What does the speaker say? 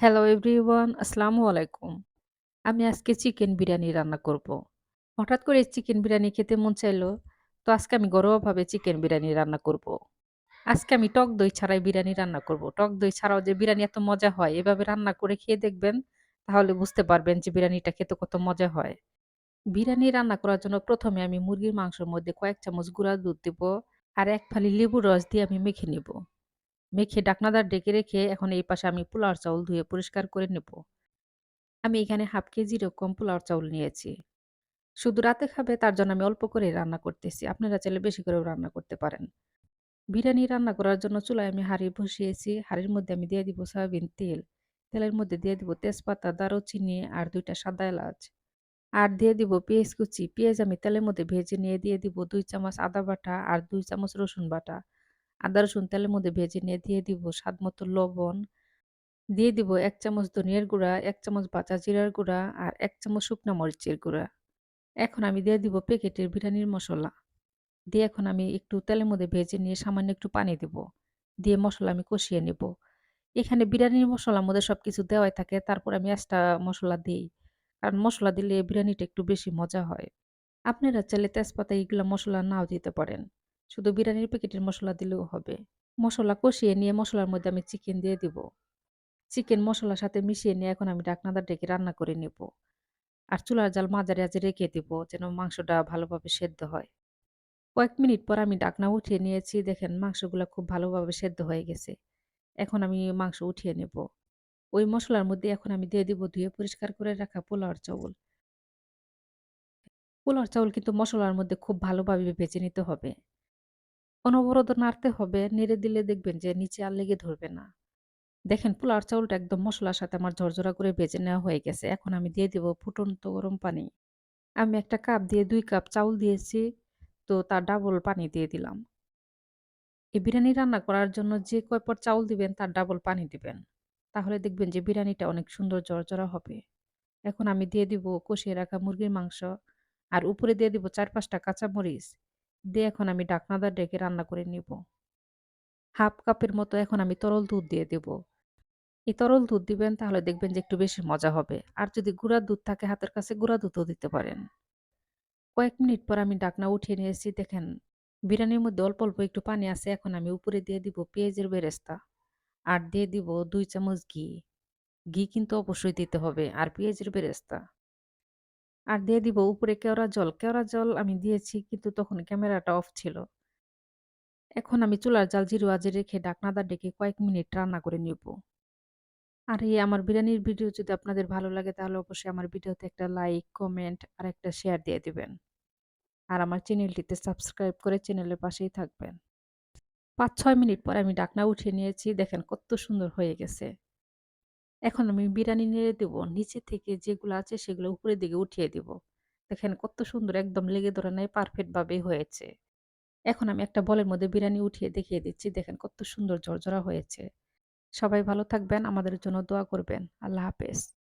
Hello everyone, আসসালামু আলাইকুম। আমি আজকে চিকেন বিরিয়ানি রান্না করব। হঠাৎ করে চিকেন বিরিয়ানি খেতে মন চাইলো, তো আজকে আমি ঘরোয়াভাবে চিকেন বিরিয়ানি রান্না করব। আজকে আমি টক দই ছাড়াই বিরিয়ানি রান্না করব। টক দই ছাড়াও যে বিরিয়ানি এত মজা হয়, এভাবে রান্না করে খেয়ে দেখবেন, তাহলে বুঝতে পারবেন যে বিরিয়ানিটা খেতে কত মজা হয়। বিরিয়ানি রান্না করার জন্য প্রথমে আমি মুরগির মাংসের মধ্যে কয়েক চামচ গুঁড়া দুধ দিব, আর এক ফালি লেবুর রস দিয়ে আমি মেখে নিব। মেখে ডাকনাদার ডেকে রেখে এখন এই পাশে আমি পোলাওর চাউল ধুয়ে পরিষ্কার করে নেব। আমি এখানে হাফ কেজি রকম পোলাওর চাউল নিয়েছি। শুধু রাতে খাবে তার জন্য আমি অল্প করে রান্না করতেছি। আপনারা চাইলে বেশি করেও রান্না করতে পারেন। বিরিয়ানি রান্না করার জন্য চুলায় আমি হাঁড়ি বসিয়েছি। হাঁড়ির মধ্যে আমি দিয়ে দিব সয়াবিন তেল। তেলের মধ্যে দিয়ে দিব তেজপাতা, দারুচিনি আর দুইটা সাদা এলাচ। আর দিয়ে দিব পেঁয়াজ কুচি। পেঁয়াজ আমি তেলের মধ্যে ভেজে নিয়ে দিয়ে দিব দুই চামচ আদা বাটা আর দুই চামচ রসুন বাটা। আদা রসুন তেলের মধ্যে ভেজে নিয়ে দিয়ে দিব স্বাদ মতো লবণ। দিয়ে দিব এক চামচ ধনিয়ার গুঁড়া, এক চামচ ভাজা জিরার গুঁড়া আর এক চামচ শুকনা মরিচের গুঁড়া। এখন আমি দিয়ে দিব প্যাকেটের বিরিয়ানির মশলা দিয়ে এখন আমি একটু তেলের মধ্যে ভেজে নিয়ে সামান্য একটু পানি দিব। দিয়ে মশলা আমি কষিয়ে নেব। এখানে বিরিয়ানির মশলার মধ্যে সব কিছু দেওয়াই থাকে। তারপর আমি এক্সট্রা মশলা দিই কারণ মশলা দিলে বিরিয়ানিটা একটু বেশি মজা হয়। আপনারা চাইলে তেজপাতা এগুলো মসলা নাও দিতে পারেন। শুধু বিরিয়ানির প্যাকেটের মশলা দিলেও হবে। মশলা কষিয়ে নিয়ে মশলার মধ্যে আমি চিকেন দিয়ে দিব। চিকেন মশলার সাথে মিশিয়ে নিয়ে এখন আমি ডাকনাদার ডেকে রান্না করে নেব। আর চুলার জাল মাঝারি আঁচে রেখে দিব যেন মাংসটা ভালোভাবে সেদ্ধ হয়। কয়েক মিনিট পর আমি ডাকনা উঠিয়ে নিয়েছি। দেখেন মাংসগুলো খুব ভালোভাবে সেদ্ধ হয়ে গেছে। এখন আমি মাংস উঠিয়ে নেব। ওই মশলার মধ্যে এখন আমি দিয়ে দিব ধুয়ে পরিষ্কার করে রাখা পোলাওর চাউল। পোলাওর চাউল কিন্তু মশলার মধ্যে খুব ভালোভাবে ভেজে নিতে হবে। অনবরত নাড়তে হবে, নেড়ে দিলে দেখবেন যে নিচে আর লেগে ধরবে না। দেখেন পোলাওর চাউলটা একদম মশলার সাথে আমার ঝরঝরা করে ভেজে নেওয়া হয়ে গেছে। এখন আমি দিয়ে দিব ফুটন্ত গরম পানি। আমি একটা কাপ দিয়ে দুই কাপ চাউল দিয়েছি, তো তার ডাবল পানি দিয়ে দিলাম। এই বিরিয়ানি রান্না করার জন্য যে কয় পট চাউল দিবেন তার ডাবল পানি দিবেন। তাহলে দেখবেন যে বিরিয়ানিটা অনেক সুন্দর ঝরঝরা হবে। এখন আমি দিয়ে দিব কষিয়ে রাখা মুরগির মাংস আর উপরে দিয়ে দিব ৪-৫ টা কাঁচামরিচ। দিয়ে এখন আমি ঢাকনাদার ডেকে রান্না করে নিব। হাফ কাপের মতো এখন আমি তরল দুধ দিয়ে দেব। এই তরল দুধ দিবেন তাহলে দেখবেন যে একটু বেশি মজা হবে। আর যদি গুঁড়া দুধ থাকে হাতের কাছে গুঁড়া দুধও দিতে পারেন। কয়েক মিনিট পর আমি ডাকনা উঠিয়ে নিয়েছি দেখেন বিরিয়ানির মধ্যে অল্প, অল্প একটু পানি আছে। এখন আমি উপরে দিয়ে দিব পেঁয়াজের বেরেস্তা। আর দিয়ে দিব দুই চামচ ঘি। ঘি কিন্তু অবশ্যই দিতে হবে। আর পেঁয়াজের বেরেস্তা। আর দিয়ে দিব উপরে কেওড়া জল। কেওড়া জল আমি দিয়েছি কিন্তু তখন ক্যামেরাটা অফ ছিল। এখন আমি চুলার জাল জিরো আঁচে রেখে ঢাকনাটা ডেকে কয়েক মিনিট রান্না করে নিব। আর এই আমার বিরিয়ানির ভিডিও যদি আপনাদের ভালো লাগে তাহলে অবশ্যই আমার ভিডিওতে একটা লাইক, কমেন্ট আর একটা শেয়ার দিয়ে দিবেন। আর আমার চ্যানেলটিতে সাবস্ক্রাইব করে চ্যানেলের পাশেই থাকবেন। ৫-৬ মিনিট পর আমি ডাকনা উঠিয়ে নিয়েছি। দেখেন কত সুন্দর হয়ে গেছে। এখন আমি বিরিয়ানি নেড়ে দেব। নিচে থেকে যেগুলো আছে সেগুলো উপরের দিকে উঠিয়ে দেব দেখেন কত সুন্দর একদম লেগে ধরে নেয় পারফেক্ট ভাবে হয়েছে। এখন আমি একটা বলের মধ্যে বিরিয়ানি উঠিয়ে দেখিয়ে দিচ্ছি। দেখেন কত সুন্দর ঝরঝরা হয়েছে। সবাই ভালো থাকবেন। আমাদের জন্য দোয়া করবেন। আল্লাহ হাফেজ।